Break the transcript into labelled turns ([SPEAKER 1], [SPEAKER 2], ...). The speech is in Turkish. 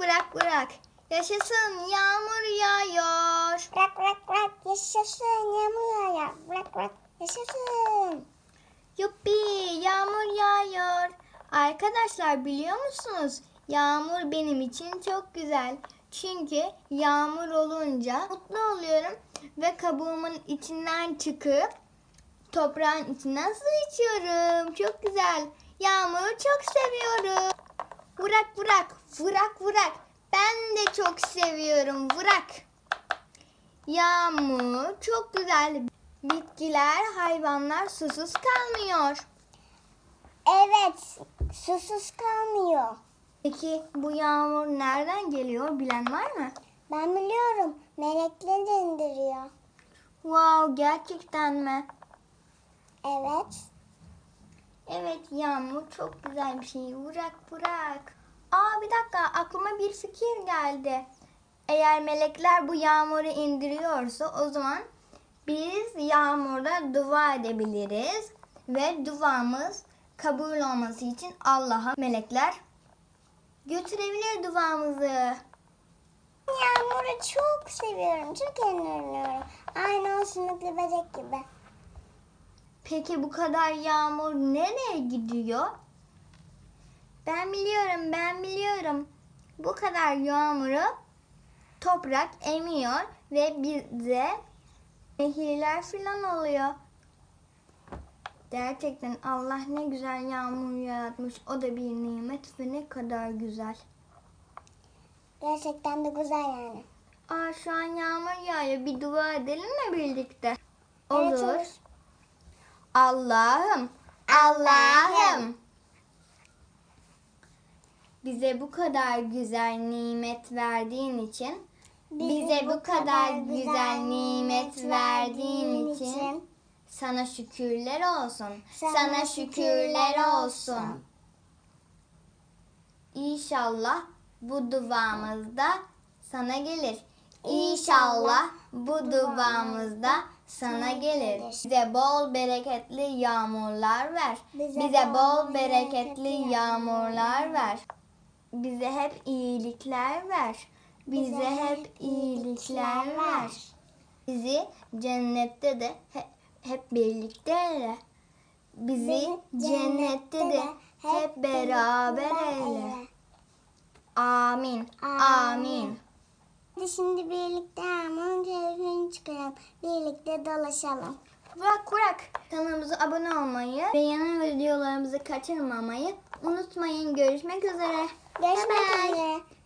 [SPEAKER 1] bırak bırak. Yaşasın yağmur yağıyor.
[SPEAKER 2] Bırak bırak bırak yaşasın yağmur yağıyor. Bırak bırak yaşasın.
[SPEAKER 1] Yuppi yağmur yağıyor. Arkadaşlar biliyor musunuz? Yağmur benim için çok güzel. Çünkü yağmur olunca mutlu oluyorum ve kabuğumun içinden çıkıp toprağın içinden su içiyorum. Çok güzel. Yağmuru çok seviyorum. Vurak vurak, vurak vurak. Ben de çok seviyorum. Vurak. Yağmur çok güzel. Bitkiler, hayvanlar susuz kalmıyor.
[SPEAKER 2] Evet susuz kalmıyor.
[SPEAKER 1] Peki bu yağmur nereden geliyor bilen var mı?
[SPEAKER 2] Ben biliyorum melekler indiriyor.
[SPEAKER 1] Wow gerçekten mi?
[SPEAKER 2] Evet.
[SPEAKER 1] Evet yağmur çok güzel bir şey. Bırak bırak. Aa bir dakika aklıma bir fikir geldi. Eğer melekler bu yağmuru indiriyorsa o zaman biz yağmurda dua edebiliriz. Ve duamız kabul olması için Allah'a melekler götürebilir duamızı.
[SPEAKER 2] Yağmuru çok seviyorum. Çok eğleniyorum. Aynı o sümüklü bebek gibi.
[SPEAKER 1] Peki bu kadar yağmur nereye gidiyor? Ben biliyorum, ben biliyorum. Bu kadar yağmuru toprak emiyor ve bize nehirler filan oluyor. Gerçekten Allah ne güzel yağmur yaratmış. O da bir nimet ve ne kadar güzel.
[SPEAKER 2] Gerçekten de güzel yani.
[SPEAKER 1] Aa şu an yağmur yağıyor. Bir dua edelim mi birlikte?
[SPEAKER 2] Evet,
[SPEAKER 1] Olur. Allah'ım, Allah'ım. Bize bu kadar güzel nimet verdiğin için, bize bu kadar güzel nimet verdiğin için sana şükürler olsun. Sana şükürler olsun. İnşallah bu duamızda sana gelir. İnşallah bu duamızda sana gelir. Bize bol bereketli yağmurlar ver. Bize bol bereketli yağmurlar ver. Bize hep iyilikler ver. Bize hep iyilikler ver. Bizi cennette de hep, hep birlikte eyle. Bizi cennette de hep beraber eyle. Amin. Amin.
[SPEAKER 2] Şimdi birlikte Erman'ın çıkaralım. Birlikte dolaşalım.
[SPEAKER 1] Bırak bırak. Kanalımıza abone olmayı ve yeni videolarımızı kaçırmamayı unutmayın. Görüşmek üzere.
[SPEAKER 2] Görüşmek üzere.